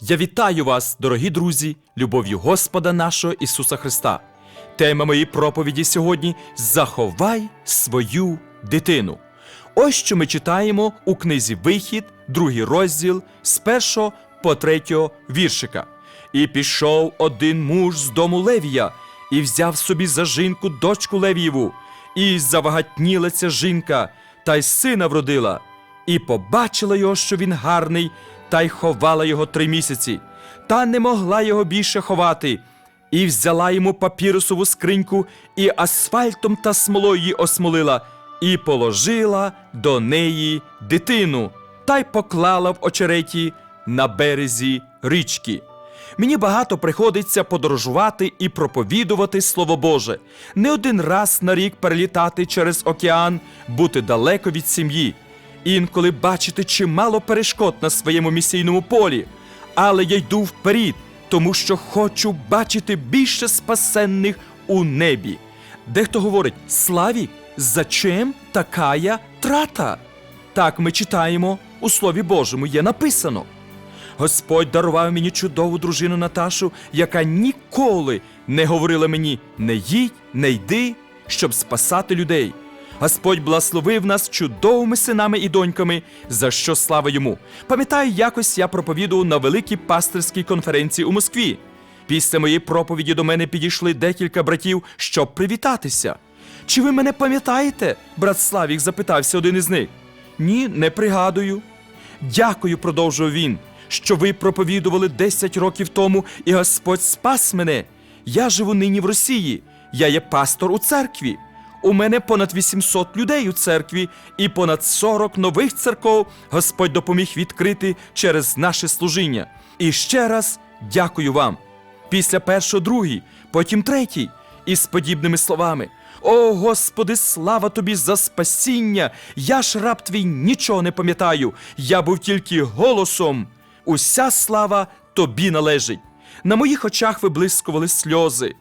Я вітаю вас, дорогі друзі, любов'ю Господа нашого Ісуса Христа. Тема моєї проповіді сьогодні Заховай свою дитину. Ось що ми читаємо у книзі Вихід, другий розділ з першого по третього віршика. І пішов один муж з дому Левія, і взяв собі за жінку дочку Левієву, і завагатніла ця жінка, та й сина вродила, і побачила його, що він гарний, та й ховала його три місяці, та не могла його більше ховати, і взяла йому папірусову скриньку, і асфальтом та смолою її осмолила, і положила до неї дитину, та й поклала в очереті на березі річки. Мені багато приходиться подорожувати і проповідувати Слово Боже, не один раз на рік перелітати через океан, бути далеко від сім'ї, інколи бачити чимало перешкод на своєму місійному полі. Але я йду вперед, тому що хочу бачити більше спасенних у небі. Дехто говорить: Славік, зачем такая трата? Так ми читаємо у Слові Божому, є написано. Господь дарував мені чудову дружину Наташу, яка ніколи не говорила мені не їдь, не йди, щоб спасати людей. Господь благословив нас чудовими синами і доньками, за що слава йому. Пам'ятаю, якось я проповідував на великій пастирській конференції у Москві. Після моєї проповіді до мене підійшли декілька братів, щоб привітатися. Чи ви мене пам'ятаєте? брат Славік запитався один із них. Ні, не пригадую. Дякую, продовжував він, що ви проповідували 10 років тому, і Господь спас мене. Я живу нині в Росії. Я є пастор у церкві. У мене понад 800 людей у церкві, і понад 40 нових церков Господь допоміг відкрити через наше служіння. І ще раз дякую вам. Після першого другий, потім третій, із подібними словами. О Господи, слава тобі за спасіння! Я ж раб твій нічого не пам'ятаю. Я був тільки голосом. Уся слава тобі належить. На моїх очах виблискували сльози.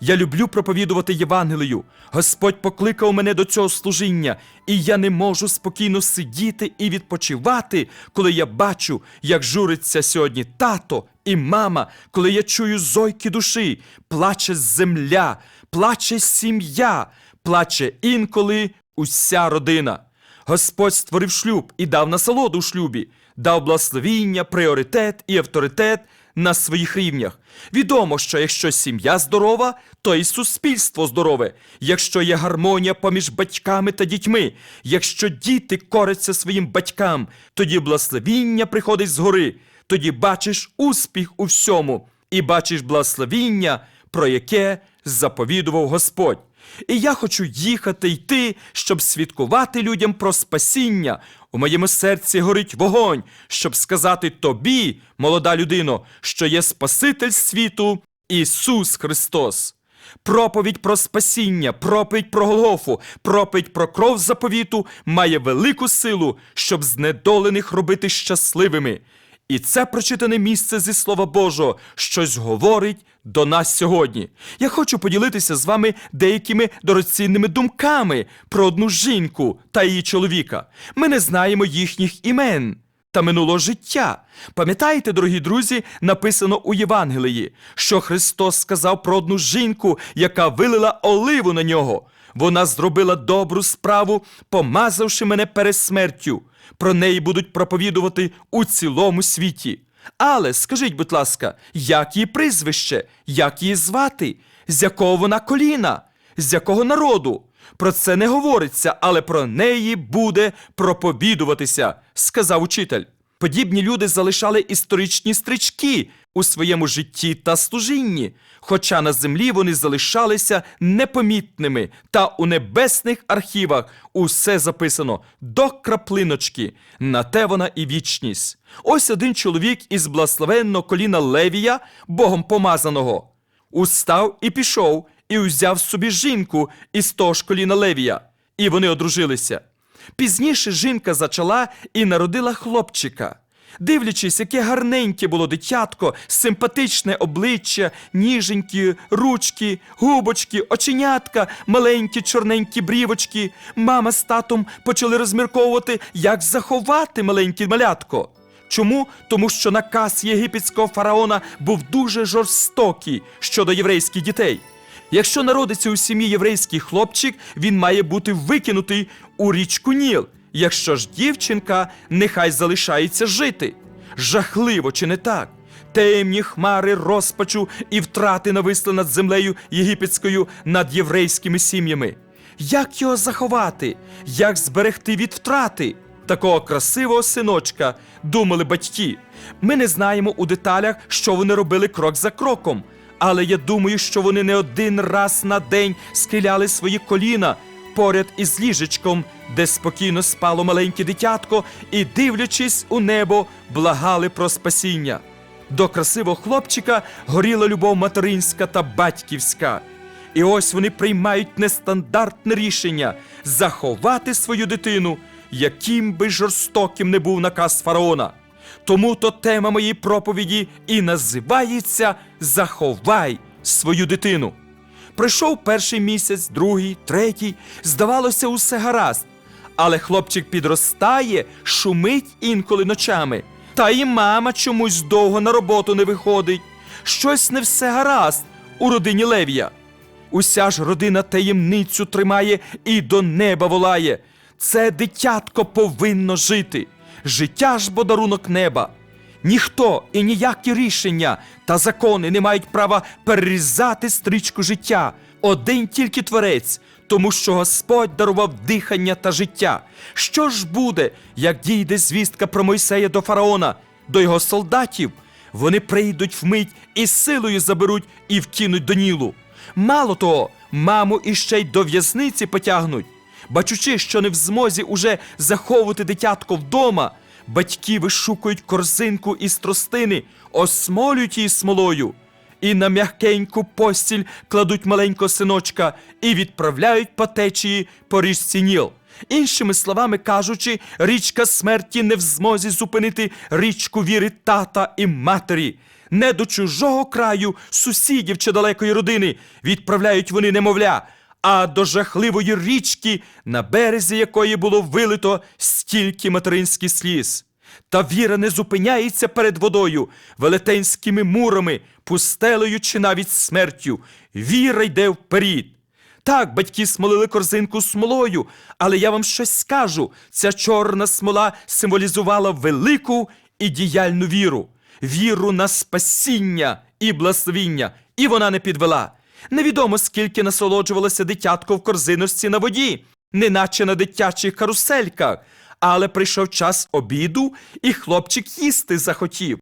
Я люблю проповідувати Євангелію. Господь покликав мене до цього служіння, і я не можу спокійно сидіти і відпочивати, коли я бачу, як журиться сьогодні тато і мама, коли я чую зойки душі, плаче земля, плаче сім'я, плаче інколи уся родина. Господь створив шлюб і дав насолоду у шлюбі, дав благословіння, пріоритет і авторитет на своїх рівнях. Відомо, що якщо сім'я здорова, то і суспільство здорове, якщо є гармонія поміж батьками та дітьми, якщо діти коряться своїм батькам, тоді благословіння приходить згори, тоді бачиш успіх у всьому і бачиш благословіння, про яке заповідував Господь. І я хочу їхати йти, щоб свідкувати людям про спасіння. У моєму серці горить вогонь, щоб сказати тобі, молода людино, що є Спаситель світу Ісус Христос. Проповідь про спасіння, проповідь про Голгофу, проповідь про кров заповіту має велику силу, щоб знедолених робити щасливими. І це прочитане місце зі Слова Божого щось говорить до нас сьогодні. Я хочу поділитися з вами деякими дорогоцінними думками про одну жінку та її чоловіка. Ми не знаємо їхніх імен та минулого життя. Пам'ятаєте, дорогі друзі, написано у Євангелії, що Христос сказав про одну жінку, яка вилила оливу на нього. Вона зробила добру справу, помазавши мене перед смертю. Про неї будуть проповідувати у цілому світі. Але скажіть, будь ласка, як її прізвище, як її звати, з якого вона коліна, з якого народу? Про це не говориться, але про неї буде проповідуватися, сказав учитель. Подібні люди залишали історичні стрічки у своєму житті та служінні, хоча на землі вони залишалися непомітними, та у небесних архівах усе записано до краплиночки, на те вона і вічність. Ось один чоловік із благословенного коліна Левія, Богом помазаного, устав і пішов, і узяв собі жінку із того ж коліна Левія, і вони одружилися. Пізніше жінка зачала і народила хлопчика. Дивлячись, яке гарненьке було дитятко, симпатичне обличчя, ніженькі, ручки, губочки, оченятка, маленькі чорненькі брівочки, мама з татом почали розмірковувати, як заховати маленьке малятко. Чому? Тому що наказ єгипетського фараона був дуже жорстокий щодо єврейських дітей. Якщо народиться у сім'ї єврейський хлопчик, він має бути викинутий у річку Ніл. Якщо ж дівчинка, нехай залишається жити. Жахливо, чи не так? Темні хмари розпачу і втрати нависли над землею єгипетською над єврейськими сім'ями. Як його заховати? Як зберегти від втрати? Такого красивого синочка, думали батьки. Ми не знаємо у деталях, що вони робили крок за кроком. Але я думаю, що вони не один раз на день схиляли свої коліна поряд із ліжечком, де спокійно спало маленьке дитятко, і, дивлячись у небо, благали про спасіння. До красивого хлопчика горіла любов материнська та батьківська. І ось вони приймають нестандартне рішення заховати свою дитину, яким би жорстоким не був наказ фараона. Тому то тема моєї проповіді і називається Заховай свою дитину. Прийшов перший місяць, другий, третій, здавалося, усе гаразд. Але хлопчик підростає, шумить інколи ночами. Та і мама чомусь довго на роботу не виходить. Щось не все гаразд у родині Левія. Уся ж родина таємницю тримає і до неба волає. Це дитятко повинно жити. Життя ж подарунок неба. Ніхто і ніякі рішення та закони не мають права перерізати стрічку життя. Один тільки творець, тому що Господь дарував дихання та життя. Що ж буде, як дійде звістка про Мойсея до фараона, до його солдатів? Вони прийдуть вмить і силою заберуть і вкинуть до Нілу. Мало того, маму іще й до в'язниці потягнуть. Бачучи, що не в змозі уже заховувати дитятко вдома, батьки вишукують корзинку із тростини, осмолюють її смолою, і на м'якеньку постіль кладуть маленького синочка і відправляють по течії по річці Ніл. Іншими словами кажучи, річка смерті не в змозі зупинити річку віри тата і матері. Не до чужого краю, сусідів чи далекої родини відправляють вони немовля, а до жахливої річки, на березі якої було вилито стільки материнських сліз. Та віра не зупиняється перед водою, велетенськими мурами, пустелею чи навіть смертю. Віра йде вперед. Так, батьки смолили корзинку смолою, але я вам щось скажу: ця чорна смола символізувала велику і діяльну віру, віру на спасіння і благословіння, і вона не підвела. Невідомо скільки насолоджувалося дитятко в корзиночці на воді, неначе на дитячих карусельках. Але прийшов час обіду, і хлопчик їсти захотів.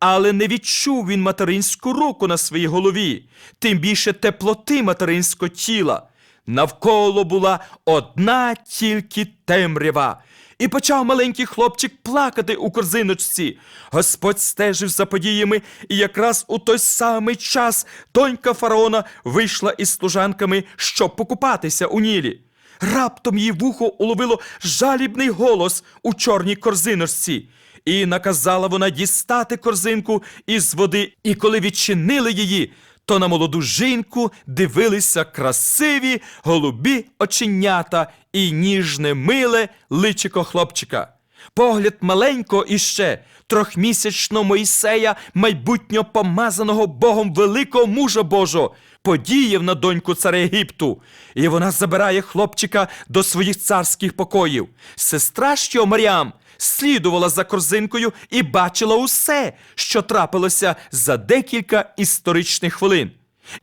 Але не відчув він материнську руку на своїй голові, тим більше теплоти материнського тіла. Навколо була одна тільки темрява. І почав маленький хлопчик плакати у корзиночці. Господь стежив за подіями, і якраз у той самий час донька фараона вийшла із служанками, щоб покупатися у Нілі. Раптом її вухо уловило жалібний голос у чорній корзиночці. І наказала вона дістати корзинку із води, і коли відчинили її, то на молоду жінку дивилися красиві голубі оченята і ніжне миле личико хлопчика. Погляд маленького іще трьохмісячного Моїсея, майбутньо помазаного Богом великого мужа Божого, подіяв на доньку царя Єгипту, і вона забирає хлопчика до своїх царських покоїв. Сестра його Маріам слідувала за корзинкою і бачила усе, що трапилося за декілька історичних хвилин.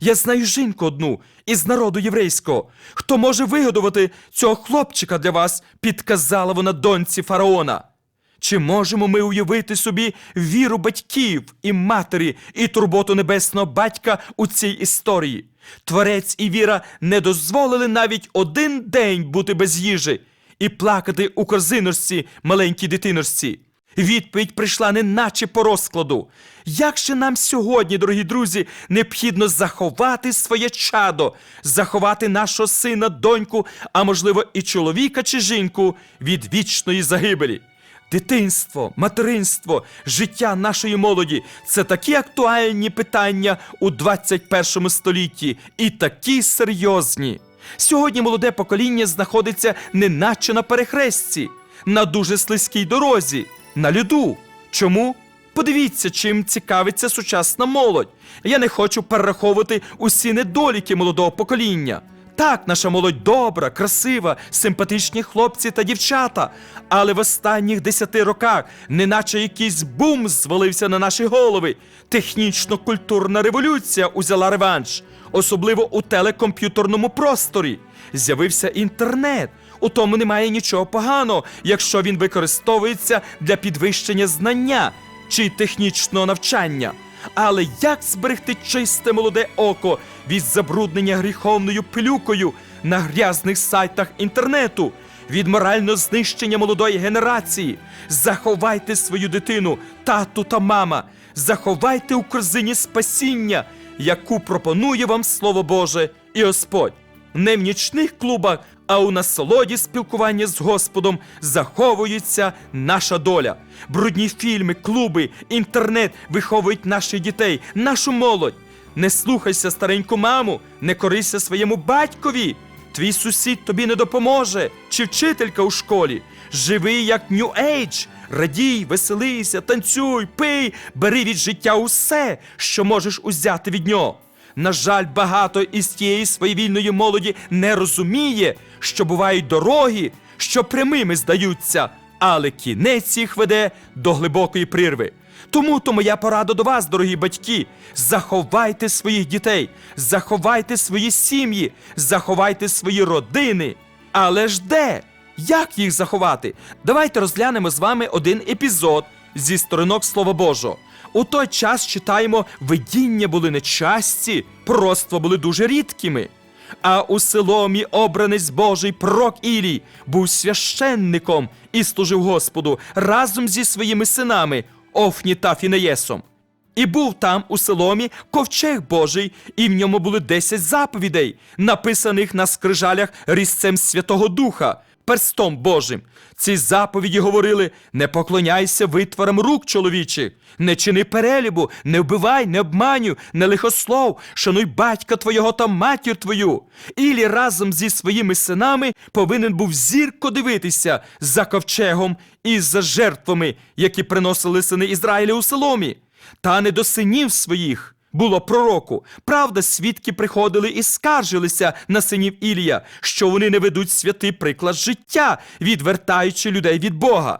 Я знаю жінку одну із народу єврейського. Хто може вигодувати цього хлопчика для вас, підказала вона доньці фараона. Чи можемо ми уявити собі віру батьків і матері і турботу небесного батька у цій історії? Творець і віра не дозволили навіть один день бути без їжі і плакати у корзиночці маленькій дитиночці. Відповідь прийшла неначе по розкладу. Як же нам сьогодні, дорогі друзі, необхідно заховати своє чадо, заховати нашого сина, доньку, а можливо, і чоловіка чи жінку від вічної загибелі? Дитинство, материнство, життя нашої молоді це такі актуальні питання у 21 столітті і такі серйозні. Сьогодні молоде покоління знаходиться неначе на перехрестці, на дуже слизькій дорозі, на льоду. Чому? Подивіться, чим цікавиться сучасна молодь. Я не хочу перераховувати усі недоліки молодого покоління. Так, наша молодь добра, красива, симпатичні хлопці та дівчата. Але в останніх десяти роках, неначе якийсь бум звалився на наші голови. Технічно-культурна революція узяла реванш, особливо у телекомп'ютерному просторі. З'явився інтернет. У тому немає нічого поганого, якщо він використовується для підвищення знання чи технічного навчання. Але як зберегти чисте молоде око від забруднення гріховною пилюкою на грязних сайтах інтернету, від морального знищення молодої генерації? Заховайте свою дитину, тату та мама, заховайте у корзині спасіння, яку пропонує вам Слово Боже і Господь. Не в нічних клубах, а у насолоді спілкування з Господом заховується наша доля. Брудні фільми, клуби, інтернет виховують наших дітей, нашу молодь. Не слухайся стареньку маму, не корися своєму батькові. Твій сусід тобі не допоможе, чи вчителька у школі. Живи як Age, радій, веселися, танцюй, пий, бери від життя усе, що можеш узяти від нього. На жаль, багато із тієї своєвільної молоді не розуміє, що бувають дороги, що прямими здаються, але кінець їх веде до глибокої прірви. Тому то моя порада до вас, дорогі батьки, заховайте своїх дітей, заховайте свої сім'ї, заховайте свої родини. Але ж де? Як їх заховати? Давайте розглянемо з вами один епізод зі сторінок Слова Божого. У той час читаємо, видіння були нечасті, пророцтва були дуже рідкими. А у Силомі обранець Божий пророк Ілій був священником і служив Господу разом зі своїми синами Офні та Фінеєсом. І був там у Силомі ковчег Божий, і в ньому були десять заповідей, написаних на скрижалях різцем Святого Духа, перстом Божим. Ці заповіді говорили: не поклоняйся витворам рук чоловічих, не чини перелібу, не вбивай, не обманюй, не лихослов, шануй батька твого та матір твою. Ілі разом зі своїми синами повинен був зірко дивитися за ковчегом і за жертвами, які приносили сини Ізраїля у Соломі. Та не до синів своїх було пророку. Правда, свідки приходили і скаржилися на синів Ілія, що вони не ведуть святий приклад життя, відвертаючи людей від Бога.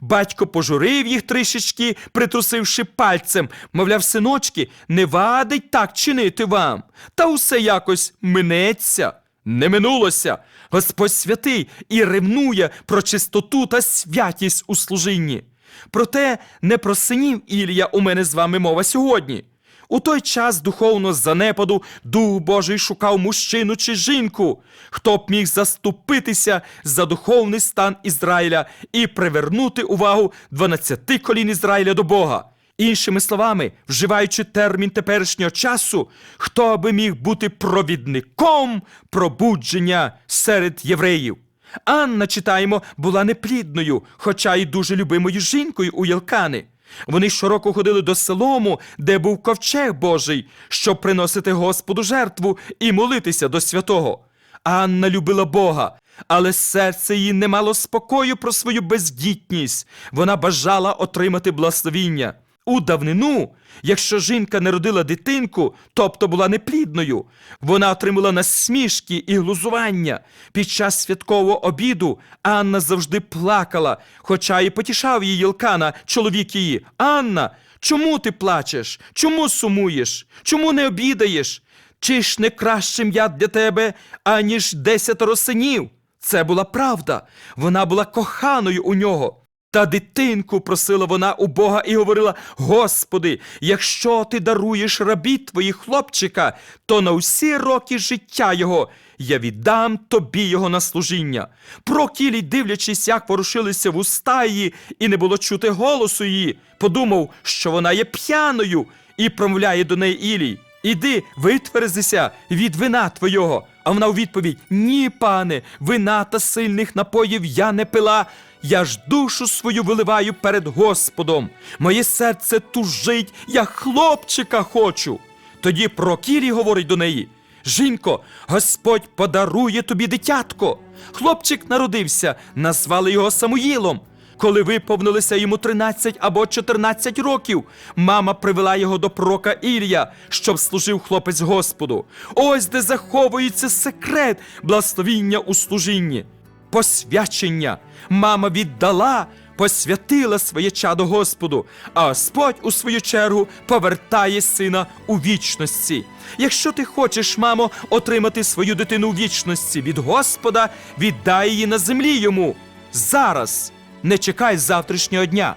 Батько пожурив їх трішечки, притрусивши пальцем, мовляв, синочки, не вадить так чинити вам. Та усе якось минеться. Не минулося. Господь святий і ревнує про чистоту та святість у служінні. Проте не про синів Ілія у мене з вами мова сьогодні. У той час духовно занепаду Дух Божий шукав мужчину чи жінку, хто б міг заступитися за духовний стан Ізраїля і привернути увагу 12 колін Ізраїля до Бога. Іншими словами, вживаючи термін теперішнього часу, хто би міг бути провідником пробудження серед євреїв. Анна, читаємо, була неплідною, хоча й дуже любимою жінкою у Єлкани. Вони щороку ходили до селому, де був ковчег Божий, щоб приносити Господу жертву і молитися до святого. Анна любила Бога, але серце її не мало спокою про свою бездітність. Вона бажала отримати благословіння. У давнину, якщо жінка не родила дитинку, тобто була неплідною, вона отримала насмішки і глузування. Під час святкового обіду Анна завжди плакала, хоча і потішав її Єлкана, чоловік її. Анна, чому ти плачеш? Чому сумуєш? Чому не обідаєш? Чи ж не кращим я для тебе, аніж десятеро синів? Це була правда. Вона була коханою у нього. Та дитинку просила вона у Бога і говорила: Господи, якщо ти даруєш рабі твої хлопчика, то на усі роки життя його я віддам тобі його на служіння. Прокілій, дивлячись, як ворушилися вуста її, і не було чути голосу її, подумав, що вона є п'яною, і промовляє до неї Ілій. Іди, витверзися від вина твого. А вона у відповідь: Ні, пане, вина та сильних напоїв я не пила. Я ж душу свою виливаю перед Господом. Моє серце тужить, я хлопчика хочу. Тоді Прокірій говорить до неї: Жінко, Господь подарує тобі дитятко. Хлопчик народився, назвали його Самуїлом. Коли виповнилося йому 13 або 14 років, мама привела його до пророка Ілія, щоб служив хлопець Господу. Ось де заховується секрет благословіння у служінні. Посвячення. Мама віддала, посвятила своє чадо Господу, а Господь, у свою чергу, повертає сина у вічності. Якщо ти хочеш, мамо, отримати свою дитину у вічності від Господа, віддай її на землі йому. Зараз не чекай завтрашнього дня.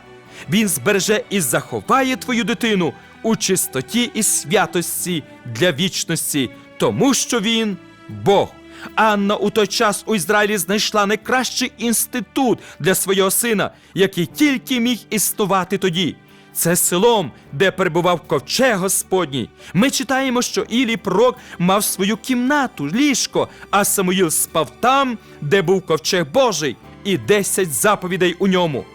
Він збереже і заховає твою дитину у чистоті і святості для вічності, тому що він Бог. Анна у той час у Ізраїлі знайшла найкращий інститут для свого сина, який тільки міг існувати тоді. Це селом, де перебував ковчег Господній. Ми читаємо, що Ілій пророк мав свою кімнату, ліжко, а Самуїл спав там, де був ковчег Божий, і десять заповідей у ньому.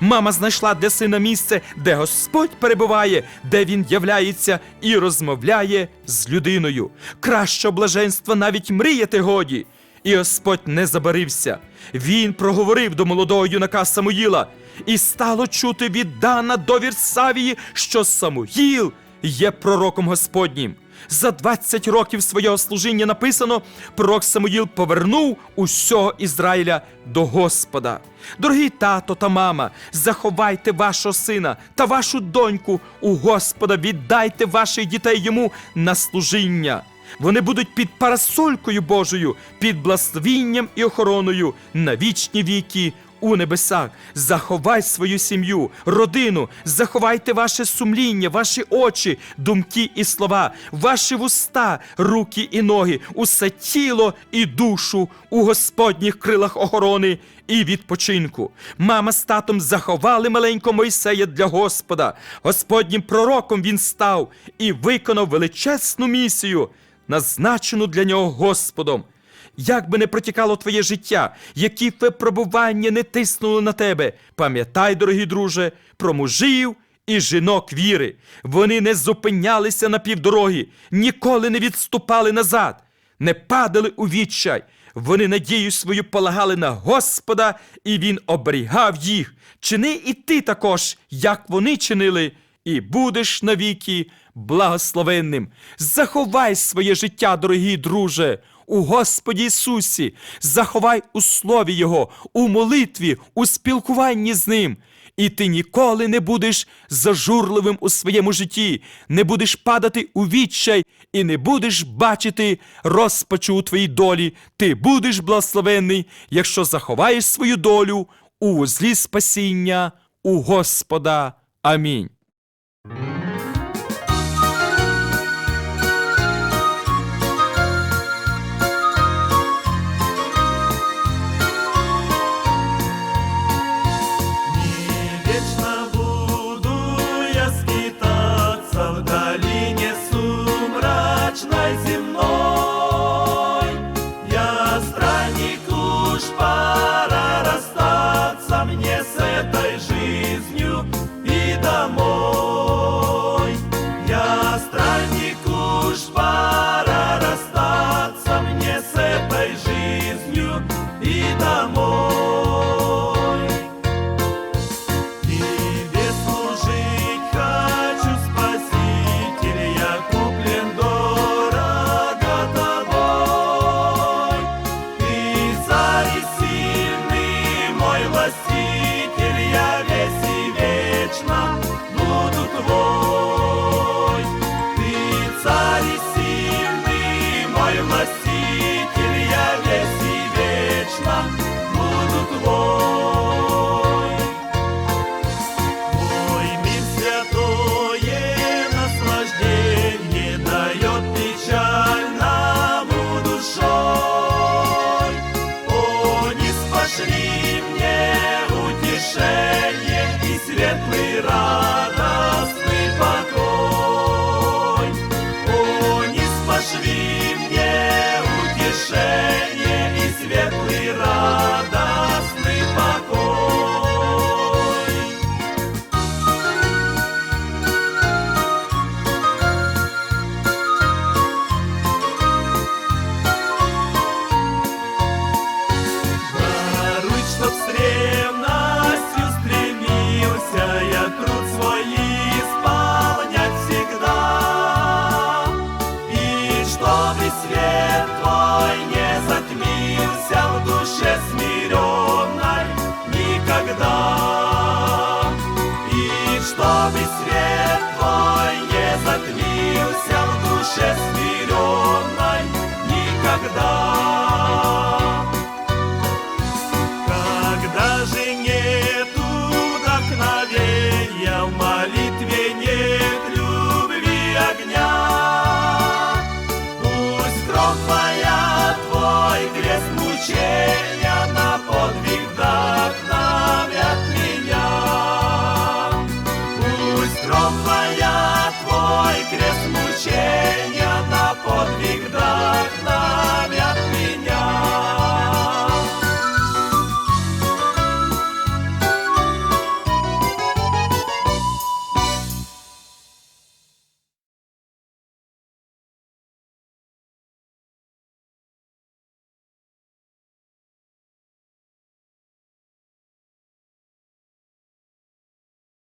Мама знайшла для сина місце, де Господь перебуває, де він являється і розмовляє з людиною. Кращого блаженства навіть мріяти годі. І Господь не забарився. Він проговорив до молодого юнака Самуїла, і стало чути від Дана до Вірсавії, що Самуїл є пророком Господнім. За 20 років свого служіння написано, пророк Самуїл повернув усього Ізраїля до Господа. Дорогі тато та мама, заховайте вашого сина та вашу доньку у Господа, віддайте ваших дітей йому на служіння. Вони будуть під парасолькою Божою, під благословінням і охороною на вічні віки у небесах. Заховай свою сім'ю, родину, заховайте ваше сумління, ваші очі, думки і слова, ваші вуста, руки і ноги, усе тіло і душу у Господніх крилах охорони і відпочинку. Мама з татом заховали маленького Мойсея для Господа. Господнім пророком він став і виконав величезну місію, назначену для нього Господом. Як би не протікало твоє життя, які випробування не тиснули на тебе, пам'ятай, дорогі друже, про мужів і жінок віри. Вони не зупинялися на півдороги, ніколи не відступали назад, не падали у відчай. Вони надію свою полагали на Господа, і Він оберігав їх. Чини і ти також, як вони чинили, і будеш навіки благословенним. Заховай своє життя, дорогі друже, у Господі Ісусі, заховай у Слові Його, у молитві, у спілкуванні з Ним. І ти ніколи не будеш зажурливим у своєму житті, не будеш падати у відчай і не будеш бачити розпачу у твоїй долі. Ти будеш благословенний, якщо заховаєш свою долю у вузлі спасіння у Господа. Амінь. substitute. all my